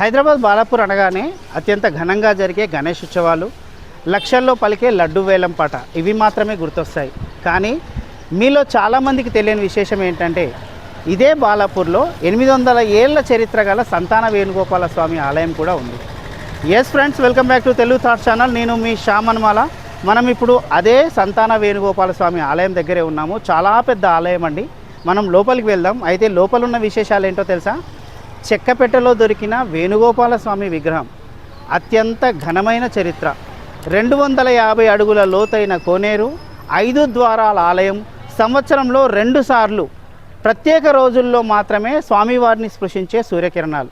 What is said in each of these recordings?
హైదరాబాద్ బాలాపూర్ అనగానే అత్యంత ఘనంగా జరిగే గణేష్ ఉత్సవాలు లక్షల్లో పలికే లడ్డు వేలం పాట ఇవి మాత్రమే గుర్తొస్తాయి. కానీ మీలో చాలామందికి తెలియని విశేషం ఏంటంటే ఇదే బాలాపూర్లో ఎనిమిది వందల ఏళ్ళ చరిత్ర గల సంతాన వేణుగోపాల స్వామి ఆలయం కూడా ఉంది. Yes friends welcome back to Telugu thought channel నేను మీ శ్యామన్మాల. మనం ఇప్పుడు అదే సంతాన వేణుగోపాల స్వామి ఆలయం దగ్గరే ఉన్నాము. చాలా పెద్ద ఆలయం అండి. మనం లోపలికి వెళ్దాం. అయితే లోపల ఉన్న విశేషాలు ఏంటో తెలుసా? చెక్కపెట్టెలో దొరికిన వేణుగోపాల స్వామి విగ్రహం అత్యంత ఘనమైన చరిత్ర. రెండు వందల యాభై అడుగుల లోతైన కోనేరు ఐదు ద్వారాల ఆలయం సంవత్సరంలో రెండుసార్లు ప్రత్యేక రోజుల్లో మాత్రమే స్వామివారిని స్పృశించే సూర్యకిరణాలు.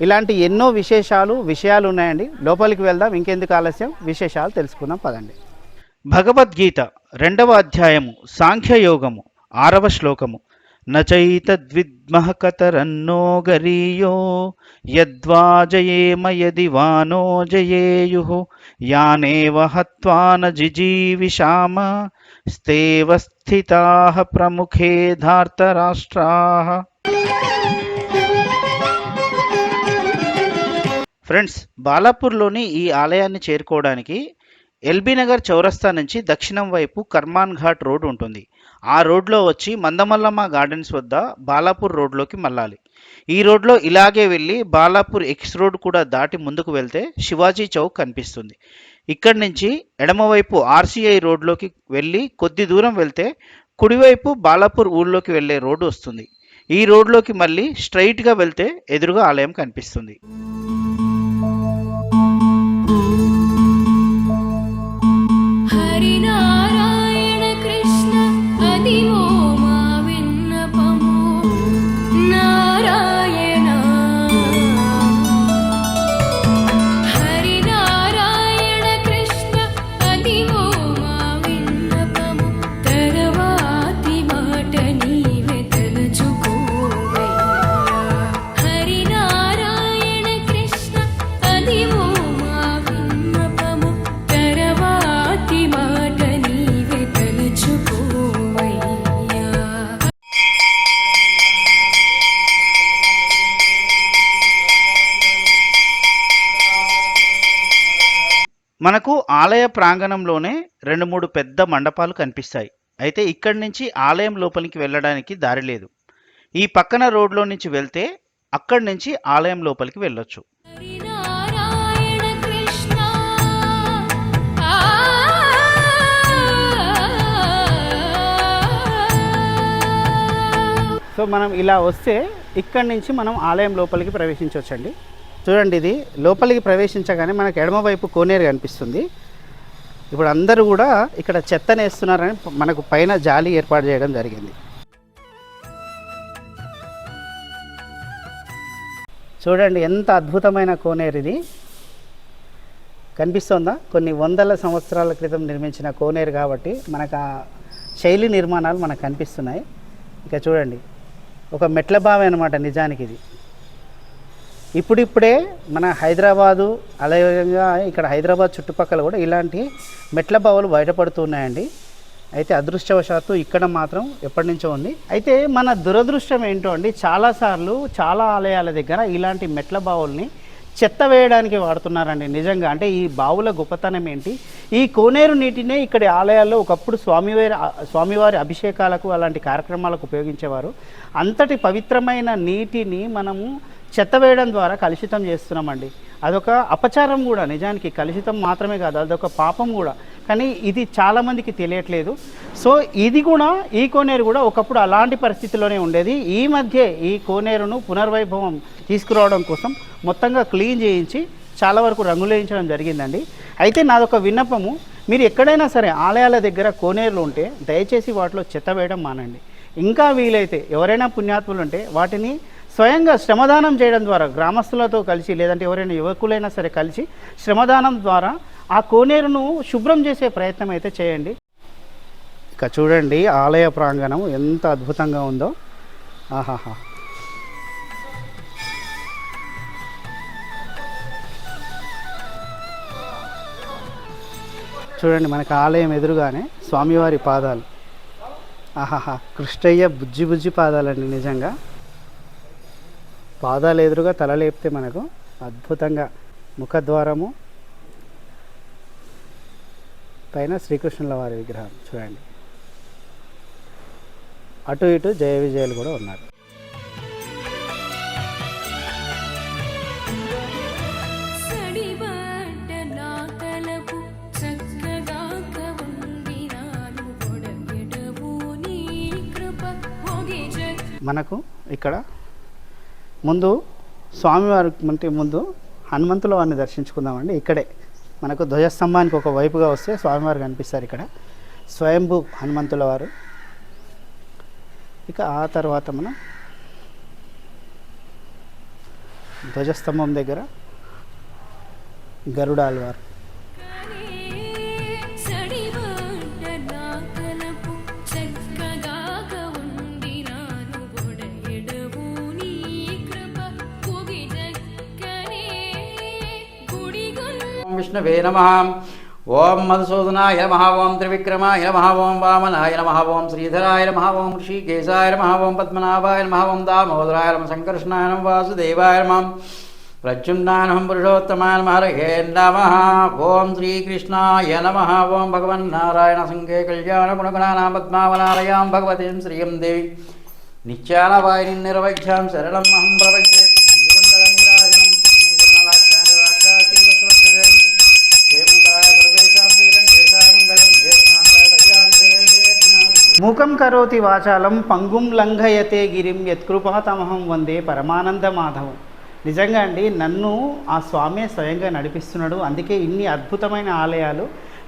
ఇలాంటి ఎన్నో విశేషాలు విషయాలు ఉన్నాయండి. లోపలికి వెళ్దాం. ఇంకెందుకు ఆలస్యం? విశేషాలు తెలుసుకుందాం. పదండి. భగవద్గీత రెండవ అధ్యాయము సాంఖ్యయోగము ఆరవ శ్లోకము. నచైతద్విద్మః కతరన్నో గరీయో యద్వా జయేమ యది వానో జయేయు యానేవ హత్వా న జిజీవిషామ స్తేవ స్థితాః ప్రముఖే ధార్తరాష్ట్రా. ఫ్రెండ్స్ బాలాపూర్లోని ఈ ఆలయాన్ని చేరుకోవడానికి ఎల్బీ నగర్ చౌరస్తా నుంచి దక్షిణం వైపు కర్మాన్ ఘాట్ రోడ్ ఉంటుంది. ఆ రోడ్లో వచ్చి మందమల్లమ్మ గార్డెన్స్ వద్ద బాలాపూర్ రోడ్లోకి మళ్ళాలి. ఈ రోడ్లో ఇలాగే వెళ్ళి బాలాపూర్ ఎక్స్ రోడ్ కూడా దాటి ముందుకు వెళ్తే శివాజీ చౌక్ కనిపిస్తుంది. ఇక్కడి నుంచి ఎడమవైపు ఆర్సీఐ రోడ్లోకి వెళ్ళి కొద్ది దూరం వెళ్తే కుడివైపు బాలాపూర్ ఊళ్ళోకి వెళ్ళే రోడ్డు వస్తుంది. ఈ రోడ్లోకి మళ్ళీ స్ట్రైట్గా వెళ్తే ఎదురుగా ఆలయం కనిపిస్తుంది. మనకు ఆలయ ప్రాంగణంలోనే రెండు మూడు పెద్ద మండపాలు కనిపిస్తాయి. అయితే ఇక్కడి నుంచి ఆలయం లోపలికి వెళ్ళడానికి దారి లేదు. ఈ పక్కన రోడ్లో నుంచి వెళ్తే అక్కడి నుంచి ఆలయం లోపలికి వెళ్ళొచ్చు. సో మనం ఇలా వస్తే ఇక్కడి నుంచి మనం ఆలయం లోపలికి ప్రవేశించవచ్చండి. చూడండి ఇది. లోపలికి ప్రవేశించగానే మనకు ఎడమవైపు కోనేరు కనిపిస్తుంది. ఇప్పుడు అందరూ కూడా ఇక్కడ చెత్తనేస్తున్నారని మనకు పైన జాలి ఏర్పాటు చేయడం జరిగింది. చూడండి ఎంత అద్భుతమైన కోనేరు ఇది. కనిపిస్తుందా? కొన్ని వందల సంవత్సరాల క్రితం నిర్మించిన కోనేరు కాబట్టి మనకు ఆ శైలి నిర్మాణాలు మనకు కనిపిస్తున్నాయి. ఇక చూడండి. ఒక మెట్ల బావి అనమాట నిజానికి ఇది. ఇప్పుడిప్పుడే మన హైదరాబాదు అదేవిధంగా ఇక్కడ హైదరాబాద్ చుట్టుపక్కల కూడా ఇలాంటి మెట్ల బావులు బయటపడుతున్నాయండి. అయితే అదృష్టవశాత్తు ఇక్కడ మాత్రం ఎప్పటి నుంచో ఉంది. అయితే మన దురదృష్టం ఏంటో అండి చాలాసార్లు చాలా ఆలయాల దగ్గర ఇలాంటి మెట్ల బావుల్ని చెత్త వేయడానికి వాడుతున్నారండి నిజంగా. అంటే ఈ బావుల గొప్పతనం ఏంటి? ఈ కోనేరు నీటినే ఇక్కడి ఆలయాల్లో ఒకప్పుడు స్వామివారి స్వామివారి అభిషేకాలకు అలాంటి కార్యక్రమాలకు ఉపయోగించేవారు. అంతటి పవిత్రమైన నీటిని మనము చెత్త వేయడం ద్వారా కలుషితం చేస్తున్నామండి. అదొక అపచారం కూడా నిజానికి కలుషితం మాత్రమే కాదు అదొక పాపం కూడా. కానీ ఇది చాలామందికి తెలియట్లేదు. సో ఇది కూడా ఈ కోనేరు కూడా ఒకప్పుడు అలాంటి పరిస్థితిలోనే ఉండేది. ఈ మధ్య ఈ కోనేరును పునర్వైభవం తీసుకురావడం కోసం మొత్తంగా క్లీన్ చేయించి చాలా వరకు రంగులు వేయించడం జరిగిందండి. అయితే నాదొక విన్నపము మీరు ఎక్కడైనా సరే ఆలయాల దగ్గర కోనేరులు ఉంటే దయచేసి వాటిలో చెత్త వేయడం మానండి. ఇంకా వీలైతే ఎవరైనా పుణ్యాత్ములు ఉంటే వాటిని స్వయంగా శ్రమదానం చేయడం ద్వారా గ్రామస్తులతో కలిసి లేదంటే ఎవరైనా యువకులైనా సరే కలిసి శ్రమదానం ద్వారా ఆ కోనేరును శుభ్రం చేసే ప్రయత్నం అయితే చేయండి. ఇక చూడండి ఆలయ ప్రాంగణం ఎంత అద్భుతంగా ఉందో. ఆహాహా. చూడండి మనకు ఆలయం ఎదురుగానే స్వామివారి పాదాలు. ఆహాహా. కృష్ణయ్య బుజ్జి బుజ్జి పాదాలండి నిజంగా. పాదాలు ఎదురుగా తల లేపితే మనకు అద్భుతంగా ముఖద్వారము పైన శ్రీకృష్ణుల వారి విగ్రహం. చూడండి. అటు ఇటు జయ విజయాలు కూడా ఉన్నారు. మనకు ఇక్కడ ముందు స్వామివారి అంటే ముందు హనుమంతుల వారిని దర్శించుకుందామండి. ఇక్కడే మనకు ధ్వజస్తంభానికి ఒక వైపుగా వస్తే స్వామివారు కనిపిస్తారు ఇక్కడ. స్వయంభూ హనుమంతుల వారు. ఇక ఆ తర్వాత మనం ధ్వజస్తంభం దగ్గర గరుడాల్వారు విష్ణువే నమ. ఓం మధుసూదనాయ నమ ఓం త్రివిక్రమాయ నమ ఓం వామనాయ నమ ఓం శ్రీధరాయ నమ ఓం ఋషికేశాయ నమ ఓం పద్మనాభాయ నమ ఓం దామోదరాయ నమ సంకర్షణాయ నమ వాసుదేవాయ నమ ప్రద్యుమ్నాయ నమ పురుషోత్తమాయ నమ హరే నమ ఓం శ్రీకృష్ణాయ నమ ఓం భగవన్నారాయణ సంఘే కళ్యాణ గుణగుణానా పద్మావనాలయాం భగవతీం శ్రీయం దేవి. నిత్యానవాయిని నిర్వైఖ్యాం శరణం అహం ప్రవక్ష్యే మూకం కరోతి వాచాలం పంగుం లంఘయతే గిరిం యత్కృపాతమహం వందే పరమానంద మాధవం. నిజంగా అండి నన్ను ఆ స్వామే స్వయంగా నడిపిస్తున్నాడు. అందుకే ఇన్ని అద్భుతమైన ఆలయాలు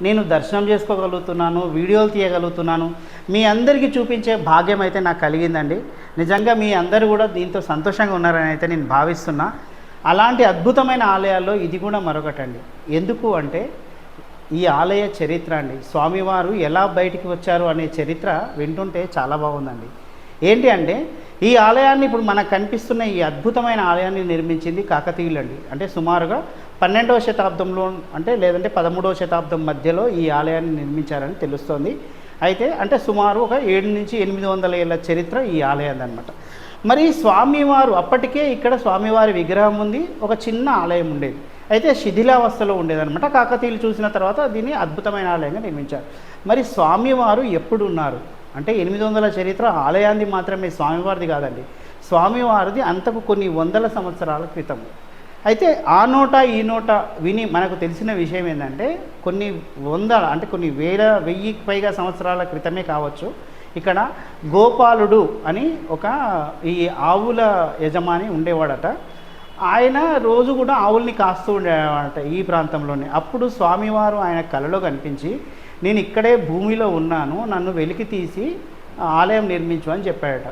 నేను దర్శనం చేసుకోగలుగుతున్నాను వీడియోలు తీయగలుగుతున్నాను. మీ అందరికీ చూపించే భాగ్యం అయితే నాకు కలిగిందండి. నిజంగా మీ అందరూ కూడా దీంతో సంతోషంగా ఉన్నారని అయితే నేను భావిస్తున్నా. అలాంటి అద్భుతమైన ఆలయాల్లో ఇది కూడా మరొకటండి. ఎందుకు అంటే ఈ ఆలయ చరిత్ర అండి. స్వామివారు ఎలా బయటికి వచ్చారు అనే చరిత్ర వింటుంటే చాలా బాగుందండి. ఏంటి అంటే ఈ ఆలయాన్ని ఇప్పుడు మనకు కనిపిస్తున్న ఈ అద్భుతమైన ఆలయాన్ని నిర్మించింది కాకతీయులండి అంటే సుమారుగా పన్నెండవ శతాబ్దంలో అంటే లేదంటే పదమూడవ శతాబ్దం మధ్యలో ఈ ఆలయాన్ని నిర్మించారని తెలుస్తోంది. అయితే అంటే సుమారు ఒక ఏడు నుంచి ఎనిమిది వందల ఏళ్ళ చరిత్ర ఈ ఆలయం అనమాట మరి స్వామివారు అప్పటికే ఇక్కడ స్వామివారి విగ్రహం ఉంది ఒక చిన్న ఆలయం ఉండేది. అయితే శిథిలావస్థలో ఉండేదనమాట కాకతీయులు చూసిన తర్వాత దీన్ని అద్భుతమైన ఆలయంగా నిర్మించారు. మరి స్వామివారు ఎప్పుడు ఉన్నారు అంటే ఎనిమిది వందల చరిత్ర ఆలయాన్ని మాత్రమే స్వామివారిది కాదండి. స్వామివారిది అంతకు కొన్ని వందల సంవత్సరాల క్రితం. అయితే ఆ నోట ఈ నోట విని మనకు తెలిసిన విషయం ఏంటంటే కొన్ని వందల అంటే కొన్ని వేల వెయ్యికి పైగా సంవత్సరాల క్రితమే కావచ్చు. ఇక్కడ గోపాలుడు అని ఒక ఈ ఆవుల యజమాని ఉండేవాడట. ఆయన రోజు కూడా ఆవుల్ని కాస్తూ ఉండేవాడట ఈ ప్రాంతంలోనే. అప్పుడు స్వామివారు ఆయన కలలో కనిపించి నేను ఇక్కడే భూమిలో ఉన్నాను నన్ను వెలికి తీసి ఆలయం నిర్మించు అని చెప్పాడట.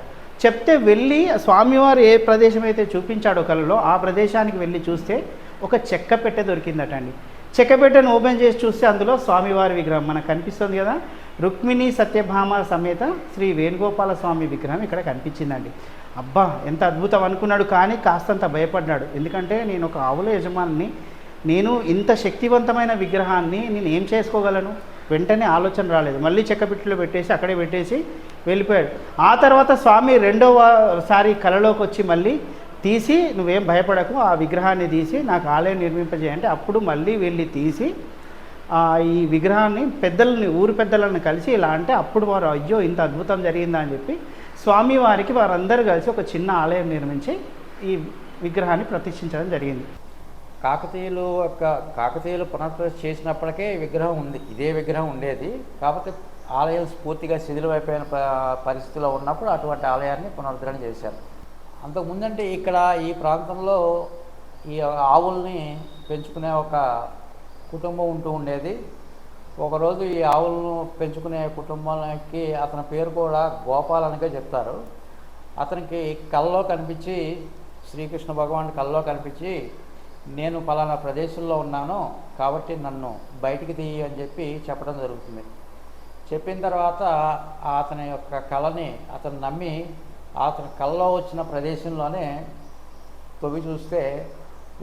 చెప్తే వెళ్ళి స్వామివారు ఏ ప్రదేశం అయితే చూపించాడో కలలో ఆ ప్రదేశానికి వెళ్ళి చూస్తే ఒక చెక్క పెట్టె దొరికిందట అండి. చెక్క పెట్టెను ఓపెన్ చేసి చూస్తే అందులో స్వామివారి విగ్రహం మనకు కనిపిస్తుంది కదా రుక్మిణి సత్యభామ సమేత శ్రీ వేణుగోపాల స్వామి విగ్రహం ఇక్కడ కనిపించిందండి. అబ్బా ఎంత అద్భుతం అనుకున్నాడు కానీ కాస్తంత భయపడ్డాడు. ఎందుకంటే నేను ఒక ఆవుల యజమానిని నేను ఇంత శక్తివంతమైన విగ్రహాన్ని నేను ఏం చేసుకోగలను? వెంటనే ఆలోచన రాలేదు. మళ్ళీ చెక్కపిట్టులో పెట్టేసి అక్కడే పెట్టేసి వెళ్ళిపోయాడు. ఆ తర్వాత స్వామి రెండవసారి కలలోకి వచ్చి మళ్ళీ తీసి నువ్వేం భయపడకు ఆ విగ్రహాన్ని తీసి నాకు ఆలయం నిర్మింపజేయంటే అప్పుడు మళ్ళీ వెళ్ళి తీసి ఈ విగ్రహాన్ని పెద్దలని ఊరు పెద్దలను కలిసి ఇలా అంటే అప్పుడు వారు అయ్యో ఇంత అద్భుతం జరిగిందని చెప్పి స్వామివారికి వారందరూ కలిసి ఒక చిన్న ఆలయం నిర్మించి ఈ విగ్రహాన్ని ప్రతిష్ఠించడం జరిగింది. కాకతీయులు యొక్క కాకతీయులు పునఃప్రతిష్ఠ చేసినప్పటికే విగ్రహం ఉంది ఇదే విగ్రహం ఉండేది. కాకపోతే ఆలయం పూర్తిగా శిథిలమైపోయిన ప- పరిస్థితిలో ఉన్నప్పుడు అటువంటి ఆలయాన్ని పునరుద్ధరణ చేశారు. అంతకుముందంటే ఇక్కడ ఈ ప్రాంతంలో ఈ ఆవుల్ని పెంచుకునే ఒక కుటుంబం ఉంటూ ఉండేది. ఒకరోజు ఈ ఆవులను పెంచుకునే కుటుంబానికి అతని పేరు కూడా గోపాలనిగా చెప్తారు. అతనికి కల్లో కనిపించి శ్రీకృష్ణ భగవాన్ కళ్ళలో కనిపించి నేను పలానా ప్రదేశంలో ఉన్నాను కాబట్టి నన్ను బయటికి తీయి అని చెప్పి చెప్పడం జరుగుతుంది. చెప్పిన తర్వాత అతని యొక్క కళని అతను నమ్మి అతని కల్లో వచ్చిన ప్రదేశంలోనే తొవి చూస్తే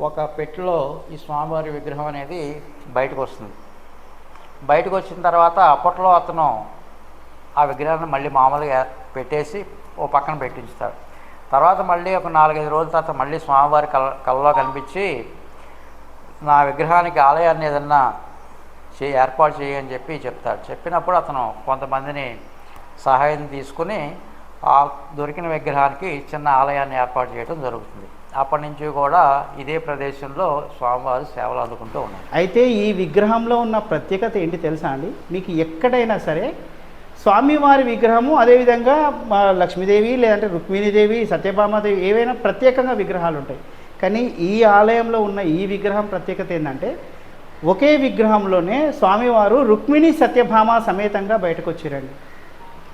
ఒక పెట్టిలో ఈ స్వామివారి విగ్రహం అనేది బయటకు వస్తుంది. బయటకు వచ్చిన తర్వాత అప్పట్లో అతను ఆ విగ్రహాన్ని మళ్ళీ మామూలుగా పెట్టేసి ఓ పక్కన పెట్టించుతాడు. తర్వాత మళ్ళీ ఒక నాలుగైదు రోజుల తర్వాత మళ్ళీ స్వామివారి కల కళ్ళలో కనిపించి నా విగ్రహానికి ఆలయాన్ని ఏదన్నా చే ఏర్పాటు చేయని చెప్పి చెప్తాడు. చెప్పినప్పుడు అతను కొంతమందిని సహాయం తీసుకుని ఆ దొరికిన విగ్రహానికి చిన్న ఆలయాన్ని ఏర్పాటు చేయడం జరుగుతుంది. అప్పటి నుంచి కూడా ఇదే ప్రదేశంలో స్వామివారు సేవలు అందుకుంటూ ఉన్నారు. అయితే ఈ విగ్రహంలో ఉన్న ప్రత్యేకత ఏంటి తెలుసా అండి? మీకు ఎక్కడైనా సరే స్వామివారి విగ్రహము అదేవిధంగా మా లక్ష్మీదేవి లేదంటే రుక్మిణీదేవి సత్యభామాదేవి ఏవైనా ప్రత్యేకంగా విగ్రహాలు ఉంటాయి. కానీ ఈ ఆలయంలో ఉన్న ఈ విగ్రహం ప్రత్యేకత ఏంటంటే ఒకే విగ్రహంలోనే స్వామివారు రుక్మిణి సత్యభామ సమేతంగా బయటకు వచ్చారండి.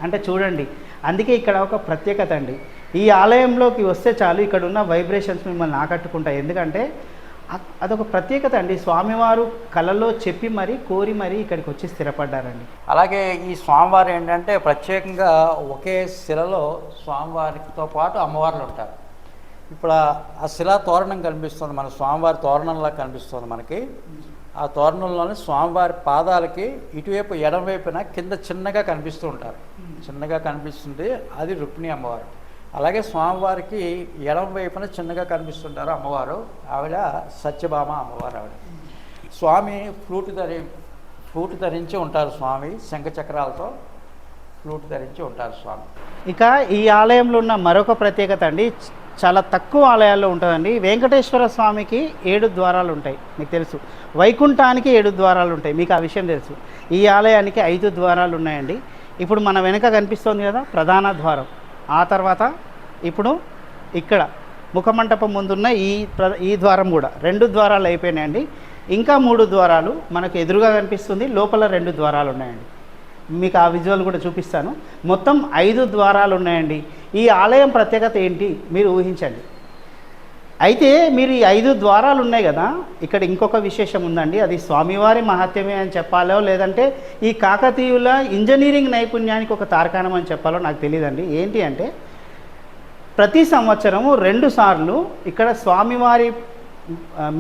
అంటే చూడండి అందుకే ఇక్కడ ఒక ప్రత్యేకత అండి. ఈ ఆలయంలోకి వస్తే చాలు ఇక్కడ ఉన్న వైబ్రేషన్స్ మిమ్మల్ని ఆకట్టుకుంటాయి. ఎందుకంటే అదొక ప్రత్యేకత అండి. స్వామివారు కళలో చెప్పి మరీ కోరి మరీ ఇక్కడికి వచ్చి స్థిరపడ్డారండి. అలాగే ఈ స్వామివారు ఏంటంటే ప్రత్యేకంగా ఒకే శిలలో స్వామివారితో పాటు అమ్మవార్లు ఉంటారు. ఇప్పుడు ఆ- శిల శిలా తోరణం కనిపిస్తుంది మన స్వామివారి తోరణంలా కనిపిస్తుంది మనకి. ఆ తోరణంలోనే స్వామివారి పాదాలకి ఇటువైపు ఎడమవైపున కింద చిన్నగా కనిపిస్తూ ఉంటారు. చిన్నగా కనిపిస్తుంది. అది రుక్మిణి అమ్మవారు. అలాగే స్వామివారికి ఎడం వైపున చిన్నగా కనిపిస్తుంటారు అమ్మవారు. ఆవిడ సత్యభామ అమ్మవారు ఆవిడ. స్వామి ఫ్లూట్ ధరి ఫ్లూట్ ధరించి ఉంటారు స్వామి శంఖ చక్రాలతో ఫ్లూట్ ధరించి ఉంటారు స్వామి. ఇక ఈ ఆలయంలో ఉన్న మరొక ప్రత్యేకత అండి చాలా తక్కువ ఆలయాల్లో ఉంటుందండి. వెంకటేశ్వర స్వామికి ఏడు ద్వారాలు ఉంటాయి మీకు తెలుసు. వైకుంఠానికి ఏడు ద్వారాలు ఉంటాయి మీకు ఆ విషయం తెలుసు. ఈ ఆలయానికి ఐదు ద్వారాలు ఉన్నాయండి. ఇప్పుడు మన వెనక కనిపిస్తోంది కదా ప్రధాన ద్వారం. ఆ తర్వాత ఇప్పుడు ఇక్కడ ముఖమంటపం ముందున్న ఈ ఈ ద్వారం కూడా రెండు ద్వారాలు అయిపోయినాయండి. ఇంకా మూడు ద్వారాలు మనకు ఎదురుగా కనిపిస్తుంది. లోపల రెండు ద్వారాలు ఉన్నాయండి. మీకు ఆ విజువల్ కూడా చూపిస్తాను. మొత్తం ఐదు ద్వారాలు ఉన్నాయండి. ఈ ఆలయం ప్రత్యేకత ఏంటి? మీరు ఊహించండి. అయితే మీరు ఈ ఐదు ద్వారాలు ఉన్నాయి కదా ఇక్కడ ఇంకొక విశేషం ఉందండి. అది స్వామివారి మహత్యమే అని చెప్పాలో లేదంటే ఈ కాకతీయుల ఇంజనీరింగ్ నైపుణ్యానికి ఒక తార్కాణం అని చెప్పాలో నాకు తెలియదండి ఏంటి అంటే ప్రతి సంవత్సరము రెండు సార్లు ఇక్కడ స్వామివారి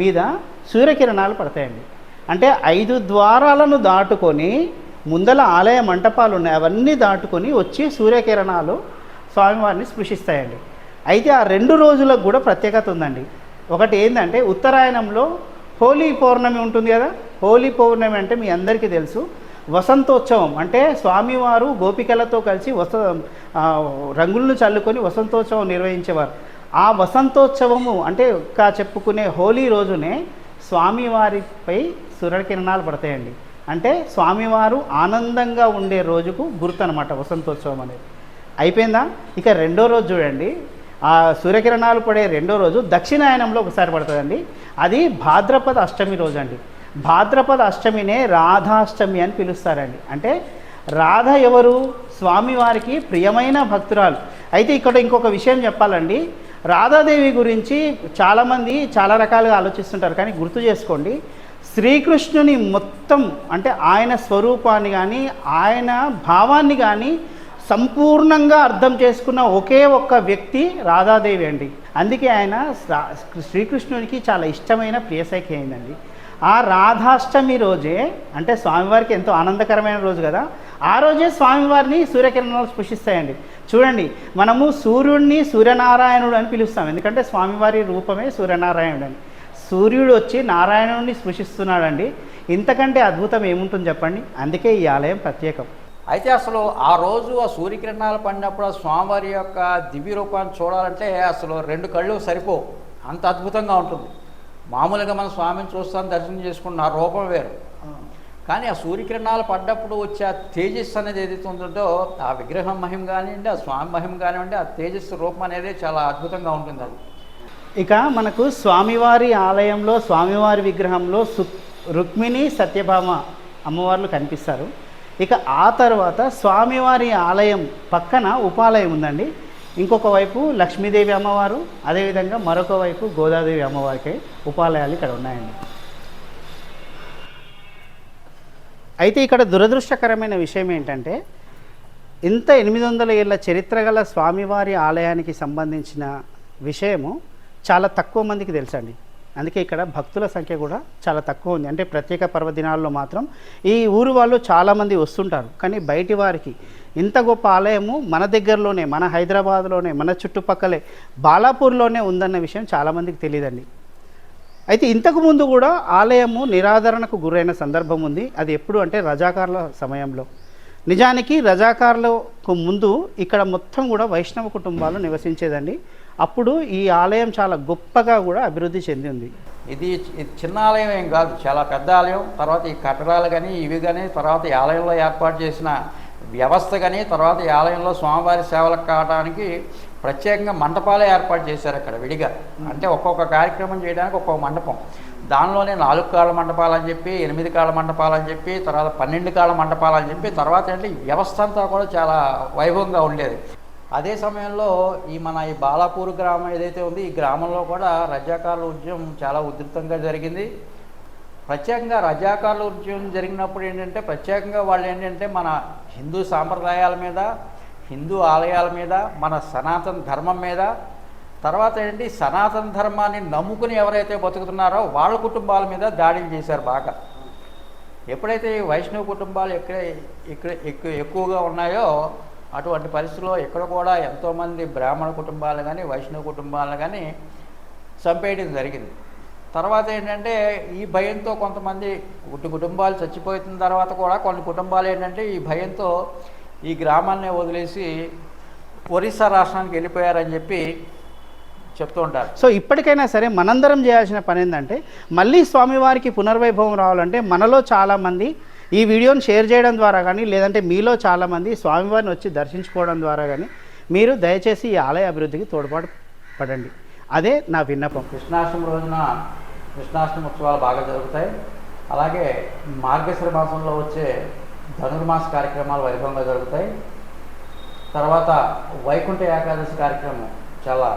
మీద సూర్యకిరణాలు పడతాయండి. అంటే ఐదు ద్వారాలను దాటుకొని ముందల ఆలయ మంటపాలు ఉన్నాయి. అవన్నీ దాటుకొని వచ్చి సూర్యకిరణాలు స్వామివారిని స్పృశిస్తాయండి. అయితే ఆ రెండు రోజులకు కూడా ప్రత్యేకత ఉందండి. ఒకటి ఏంటంటే ఉత్తరాయణంలో హోలీ పౌర్ణమి ఉంటుంది కదా? హోలీ పౌర్ణమి అంటే మీ అందరికీ తెలుసు. వసంతోత్సవం అంటే స్వామివారు గోపికలతో కలిసి వస రంగులను చల్లుకొని వసంతోత్సవం నిర్వహించేవారు. ఆ వసంతోత్సవము అంటే ఇంకా చెప్పుకునే హోలీ రోజునే స్వామివారిపై సూర్యకిరణాలు పడతాయండి. అంటే స్వామివారు ఆనందంగా ఉండే రోజుకు గుర్తు అనమాట వసంతోత్సవం అనేది. అయిపోయిందా? ఇక రెండో రోజు చూడండి. ఆ సూర్యకిరణాలు పడే రెండో రోజు దక్షిణాయనంలో ఒకసారి పడుతుందండి. అది భాద్రపద అష్టమి రోజు అండి భాద్రపద అష్టమినే రాధాష్టమి అని పిలుస్తారండి. అంటే రాధ ఎవరు? స్వామివారికి ప్రియమైన భక్తురాలు. అయితే ఇక్కడ ఇంకొక విషయం చెప్పాలండి. రాధాదేవి గురించి చాలామంది చాలా రకాలుగా ఆలోచిస్తుంటారు. కానీ గుర్తు చేసుకోండి. శ్రీకృష్ణుని మొత్తం అంటే ఆయన స్వరూపాన్ని కానీ ఆయన భావాన్ని కానీ సంపూర్ణంగా అర్థం చేసుకున్న ఒకే ఒక్క వ్యక్తి రాధాదేవి అండి. అందుకే ఆయన శ్రీకృష్ణునికి చాలా ఇష్టమైన ప్రియసఖి అయిందండి ఆ రాధాష్టమి రోజే అంటే స్వామివారికి ఎంతో ఆనందకరమైన రోజు కదా ఆ రోజే స్వామివారిని సూర్యకిరణాలు స్పృశిస్తాయండి చూడండి మనము సూర్యుడిని సూర్యనారాయణుడు అని పిలుస్తాం. ఎందుకంటే స్వామివారి రూపమే సూర్యనారాయణుడు అని. సూర్యుడు వచ్చి నారాయణుడిని స్పృశిస్తున్నాడండి ఇంతకంటే అద్భుతం ఏముంటుంది చెప్పండి? అందుకే ఈ ఆలయం ప్రత్యేకం. అయితే అసలు ఆ రోజు ఆ సూర్యకిరణాలు పడినప్పుడు ఆ స్వామివారి యొక్క దివ్య రూపాన్ని చూడాలంటే అసలు రెండు కళ్ళు సరిపోవు. అంత అద్భుతంగా ఉంటుంది. మామూలుగా మనం స్వామిని చూస్తాం దర్శనం చేసుకున్న ఆ రూపం వేరు. కానీ ఆ సూర్యకిరణాలు పడ్డప్పుడు వచ్చే ఆ తేజస్సు అనేది ఏదైతే ఉంటుందో ఆ విగ్రహం మహిమ కానివ్వండి ఆ స్వామి మహిమ కానివ్వండి ఆ తేజస్సు రూపం అనేది చాలా అద్భుతంగా ఉంటుంది అది. ఇక మనకు స్వామివారి ఆలయంలో స్వామివారి విగ్రహంలో సు రుక్మిణి సత్యభామ అమ్మవార్లు కనిపిస్తారు. ఇక ఆ తర్వాత స్వామివారి ఆలయం పక్కన ఉపాలయం ఉందండి. ఇంకొక వైపు లక్ష్మీదేవి అమ్మవారు అదేవిధంగా మరొక వైపు గోదాదేవి అమ్మవారికి ఉపాలయాలు ఇక్కడ ఉన్నాయండి. అయితే ఇక్కడ దురదృష్టకరమైన విషయం ఏంటంటే ఇంత ఎనిమిది వందల ఏళ్ళ చరిత్ర గల స్వామివారి ఆలయానికి సంబంధించిన విషయము చాలా తక్కువ మందికి తెలుసండి. అందుకే ఇక్కడ భక్తుల సంఖ్య కూడా చాలా తక్కువ ఉంది. అంటే ప్రత్యేక పర్వదినాల్లో మాత్రం ఈ ఊరు వాళ్ళు చాలామంది వస్తుంటారు. కానీ బయటి వారికి ఇంత గొప్ప ఆలయము మన దగ్గరలోనే మన హైదరాబాద్లోనే మన చుట్టుపక్కలే బాలాపూర్లోనే ఉందన్న విషయం చాలామందికి తెలియదండి. అయితే ఇంతకు ముందు కూడా ఆలయము నిరాదరణకు గురైన సందర్భం ఉంది. అది ఎప్పుడు అంటే రజాకారుల సమయంలో. నిజానికి రజాకారులకు ముందు ఇక్కడ మొత్తం కూడా వైష్ణవ కుటుంబాలు నివసించేదండి. అప్పుడు ఈ ఆలయం చాలా గొప్పగా కూడా అభివృద్ధి చెందింది ఇది చిన్న ఆలయం ఏం కాదు చాలా పెద్ద ఆలయం. తర్వాత ఈ కట్టడాలు కానీ ఇవి కానీ తర్వాత ఈ ఆలయంలో ఏర్పాటు చేసిన వ్యవస్థ కానీ తర్వాత ఈ ఆలయంలో స్వామివారి సేవలకు కావడానికి ప్రత్యేకంగా మంటపాలే ఏర్పాటు చేశారు అక్కడ విడిగా. అంటే ఒక్కొక్క కార్యక్రమం చేయడానికి ఒక్కొక్క మండపం దానిలోనే నాలుగు కాళ్ళ మండపాలు అని చెప్పి ఎనిమిది కాళ్ళ మండపాలు అని చెప్పి తర్వాత పన్నెండు కాళ్ళ మండపాలు అని చెప్పి తర్వాత ఏంటి ఈ వ్యవస్థ అంతా కూడా చాలా వైభవంగా ఉండేది. అదే సమయంలో ఈ మన ఈ బాలాపూర్ గ్రామం ఏదైతే ఉంది ఈ గ్రామంలో కూడా రజాకారుల ఉద్యమం చాలా ఉధృతంగా జరిగింది. ప్రత్యేకంగా రజాకారుల ఉద్యమం జరిగినప్పుడు ఏంటంటే ప్రత్యేకంగా వాళ్ళు ఏంటంటే మన హిందూ సాంప్రదాయాల మీద హిందూ ఆలయాల మీద మన సనాతన ధర్మం మీద తర్వాత ఏంటి సనాతన ధర్మాన్ని నమ్ముకుని ఎవరైతే బతుకుతున్నారో వాళ్ళ కుటుంబాల మీద దాడులు చేశారు బాగా. ఎప్పుడైతే ఈ వైష్ణవ కుటుంబాలు ఎక్కడ ఇక్కడ ఎక్కువగా ఉన్నాయో అటువంటి పరిస్థితుల్లో ఇక్కడ కూడా ఎంతోమంది బ్రాహ్మణ కుటుంబాలు కానీ వైష్ణవ కుటుంబాలు కానీ చంపేయడం జరిగింది. తర్వాత ఏంటంటే ఈ భయంతో కొంతమంది గుట్టి కుటుంబాలు చచ్చిపోయిన తర్వాత కూడా కొన్ని కుటుంబాలు ఏంటంటే ఈ భయంతో ఈ గ్రామాన్ని వదిలేసి ఒరిస్సా రాష్ట్రానికి వెళ్ళిపోయారని చెప్పి చెప్తూ ఉంటారు. సో ఇప్పటికైనా సరే మనందరం చేయాల్సిన పని ఏంటంటే మళ్ళీ స్వామివారికి పునర్వైభవం రావాలంటే మనలో చాలామంది ఈ వీడియోని షేర్ చేయడం ద్వారా కానీ లేదంటే మీలో చాలామంది స్వామివారిని వచ్చి దర్శించుకోవడం ద్వారా కానీ మీరు దయచేసి ఈ ఆలయ అభివృద్ధికి తోడ్పాటు పడండి. అదే నా విన్నపం. కృష్ణాష్టమి రోజున కృష్ణాష్టమి ఉత్సవాలు బాగా జరుగుతాయి. అలాగే మార్గశిర మాసంలో వచ్చే ధనుర్మాస కార్యక్రమాలు వైభవంగా జరుగుతాయి. తర్వాత వైకుంఠ ఏకాదశి కార్యక్రమం చాలా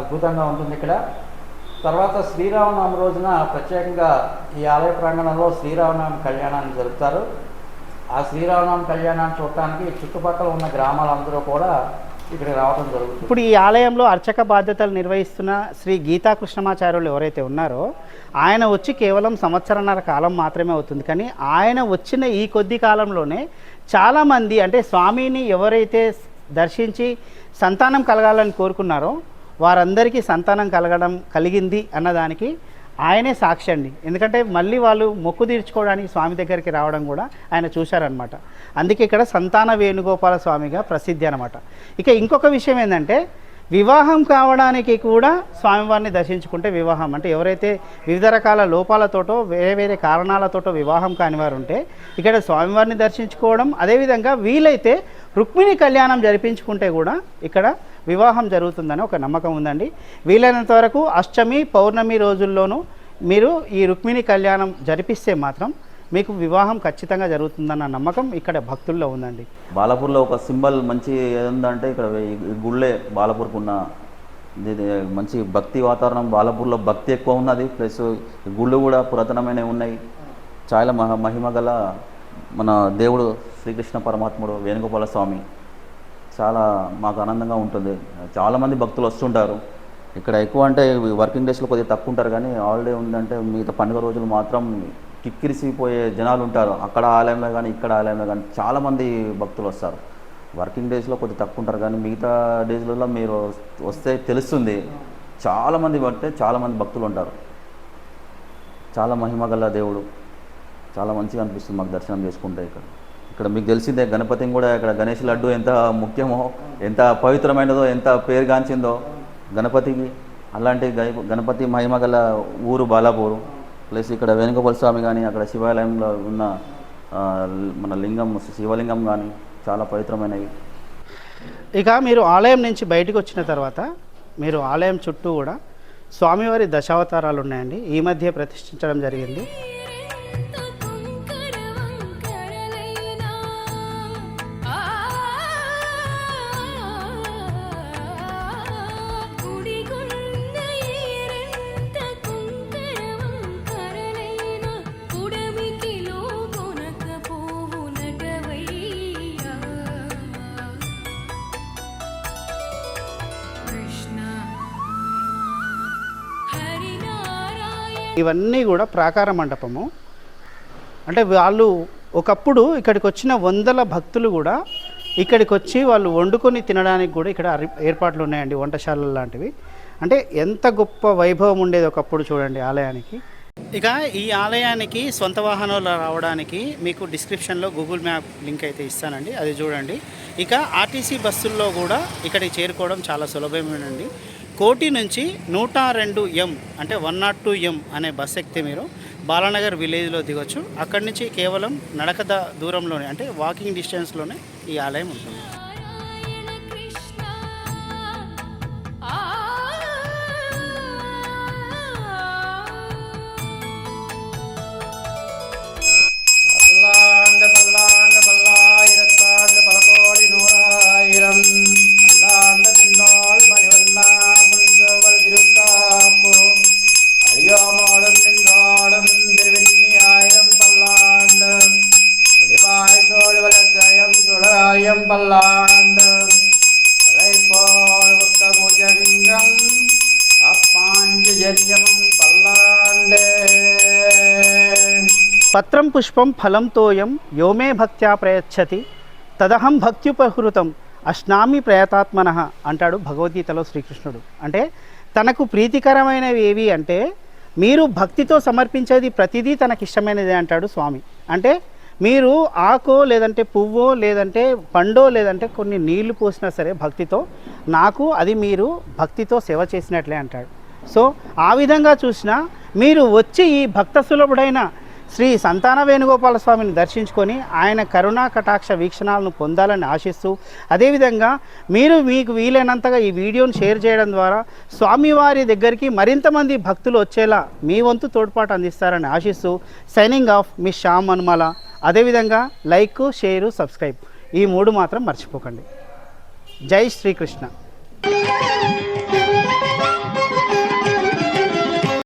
అద్భుతంగా ఉంటుంది ఇక్కడ. తర్వాత శ్రీరామనవమి రోజున ప్రత్యేకంగా ఈ ఆలయ ప్రాంగణంలో శ్రీరామనవమి కళ్యాణాన్ని జరుపుతారు. ఆ శ్రీరామనవమి కళ్యాణాన్ని చూడటానికి చుట్టుపక్కల ఉన్న గ్రామాలందరూ కూడా ఇక్కడికి రావడం జరుగుతుంది. ఇప్పుడు ఈ ఆలయంలో అర్చక బాధ్యతలు నిర్వహిస్తున్న శ్రీ గీతా కృష్ణమాచార్యులు ఎవరైతే ఉన్నారో ఆయన వచ్చి కేవలం సంవత్సరన్నర కాలం మాత్రమే అవుతుంది. కానీ ఆయన వచ్చిన ఈ కొద్ది కాలంలోనే చాలామంది అంటే స్వామిని ఎవరైతే దర్శించి సంతానం కలగాలని కోరుకున్నారో వారందరికీ సంతానం కలగడం కలిగింది అన్నదానికి ఆయనే సాక్షి అండి. ఎందుకంటే మళ్ళీ వాళ్ళు మొక్కు తీర్చుకోవడానికి స్వామి దగ్గరికి రావడం కూడా ఆయన చూశారనమాట అందుకే ఇక్కడ సంతాన వేణుగోపాల స్వామిగా ప్రసిద్ధి అనమాట ఇక ఇంకొక విషయం ఏంటంటే వివాహం కావడానికి కూడా స్వామివారిని దర్శించుకుంటే వివాహం. అంటే ఎవరైతే వివిధ రకాల లోపాలతోటో వేరే వేరే కారణాలతోటో వివాహం కాని వారు ఉంటే ఇక్కడ స్వామివారిని దర్శించుకోవడం అదేవిధంగా వీలైతే రుక్మిణి కళ్యాణం జరిపించుకుంటే కూడా ఇక్కడ వివాహం జరుగుతుందని ఒక నమ్మకం ఉందండి. వీలైనంత వరకు అష్టమి పౌర్ణమి రోజుల్లోనూ మీరు ఈ రుక్మిణి కళ్యాణం జరిపిస్తే మాత్రం మీకు వివాహం ఖచ్చితంగా జరుగుతుందన్న నమ్మకం ఇక్కడ భక్తుల్లో ఉందండి. బాలాపూర్లో ఒక సింబల్ మంచి ఏందంటే ఇక్కడ గుళ్ళే బాలపూర్కు ఉన్న ఇది మంచి భక్తి వాతావరణం. బాలపూర్లో భక్తి ఎక్కువ ఉన్నది. ప్లస్ గుళ్ళు కూడా పురాతనమైనవి ఉన్నాయి. చాలా మహ మహిమ గల మన దేవుడు శ్రీకృష్ణ పరమాత్ముడు వేణుగోపాల స్వామి చాలా మాకు ఆనందంగా ఉంటుంది. చాలామంది భక్తులు వస్తుంటారు. ఇక్కడ ఎక్కువ అంటే వర్కింగ్ డేస్లో కొద్దిగా తక్కువ ఉంటారు కానీ హాలిడే ఉందంటే మిగతా పండుగ రోజులు మాత్రం కిక్కిరిసిపోయే జనాలు ఉంటారు. అక్కడ ఆలయంలో కానీ ఇక్కడ ఆలయంలో కానీ చాలామంది భక్తులు వస్తారు. వర్కింగ్ డేస్లో కొద్దిగా తక్కువ ఉంటారు కానీ మిగతా డేస్లలో మీరు వస్తే తెలుస్తుంది. చాలామంది పడితే చాలామంది భక్తులు ఉంటారు. చాలా మహిమ గల దేవుడు. చాలా మంచిగా అనిపిస్తుంది మాకు దర్శనం చేసుకుంటే ఇక్కడ. ఇక్కడ మీకు తెలిసిందే గణపతిని కూడా ఇక్కడ గణేష్ లడ్డు ఎంత ముఖ్యమో ఎంత పవిత్రమైనదో ఎంత పేరుగాంచిందో గణపతికి. అలాంటి గణ- గణపతి మహిమ గల ఊరు బాలాపూరు. ప్లస్ ఇక్కడ వేణుగోపాల స్వామి కానీ అక్కడ శివాలయంలో ఉన్న మన లింగం శివలింగం కానీ చాలా పవిత్రమైనవి. ఇక మీరు ఆలయం నుంచి బయటకు వచ్చిన తర్వాత మీరు ఆలయం చుట్టూ కూడా స్వామివారి దశావతారాలు ఉన్నాయండి. ఈ మధ్య ప్రతిష్ఠించడం జరిగింది. ఇవన్నీ కూడా ప్రాకార మండపము. అంటే వాళ్ళు ఒకప్పుడు ఇక్కడికి వచ్చిన వందల భక్తులు కూడా ఇక్కడికి వచ్చి వాళ్ళు వండుకొని తినడానికి కూడా ఇక్కడ ఏర్పాట్లు ఉన్నాయండి వంటశాలలు లాంటివి. అంటే ఎంత గొప్ప వైభవం ఉండేది ఒకప్పుడు చూడండి ఆలయానికి. ఇక ఈ ఆలయానికి సొంత వాహనాలు రావడానికి మీకు డిస్క్రిప్షన్లో గూగుల్ మ్యాప్ లింక్ అయితే ఇస్తానండి అది చూడండి. ఇక ఆర్టీసీ బస్సుల్లో కూడా ఇక్కడికి చేరుకోవడం చాలా సులభమేనండి. కోటి నుంచి నూట రెండు ఎం అంటే వన్ నాట్ టూ ఎం అనే బస్ ఎక్కితే మీరు బాలానగర్ విలేజ్లో దిగొచ్చు అక్కడి నుంచి కేవలం నడక ద- దూరంలోనే అంటే వాకింగ్ డిస్టెన్స్లోనే ఈ ఆలయం ఉంటుంది నారాయణ కృష్ణ ఆ பல்லாண்டு பல்லாண்டு பல்லாயிரத்தாண்டு பல கோடி நூறாயிரம் పత్రం పుష్పం ఫలం తోయం యోమే భక్త్యా ప్రయచ్చతి తదహం భక్త్యుపహృతం అశ్నామి ప్రయతాత్మన అంటాడు భగవద్గీతలో శ్రీకృష్ణుడు. అంటే తనకు ప్రీతికరమైనవి ఏవి అంటే మీరు భక్తితో సమర్పించేది ప్రతిదీ తనకిష్టమైనదే అంటాడు స్వామి. అంటే మీరు ఆకో లేదంటే పువ్వో లేదంటే పండో లేదంటే కొన్ని నీళ్ళు పోసినా సరే భక్తితో నాకు అది మీరు భక్తితో సేవ చేసినట్లే అంటాడు. సో ఆ విధంగా చూసినా మీరు వచ్చి ఈ భక్త సులభుడైన శ్రీ సంతాన వేణుగోపాల స్వామిని దర్శించుకొని ఆయన కరుణా కటాక్ష వీక్షణాలను పొందాలని ఆశిస్తూ అదేవిధంగా మీరు మీకు వీలైనంతగా ఈ వీడియోను షేర్ చేయడం ద్వారా స్వామివారి దగ్గరికి మరింతమంది భక్తులు వచ్చేలా మీ వంతు తోడ్పాటు అందిస్తారని ఆశిస్తూ సైనింగ్ ఆఫ్ మీ శ్యామ్ అనుమల అదేవిధంగా లైక్ షేరు సబ్స్క్రైబ్ ఈ మూడు మాత్రం మర్చిపోకండి. జై శ్రీకృష్ణ.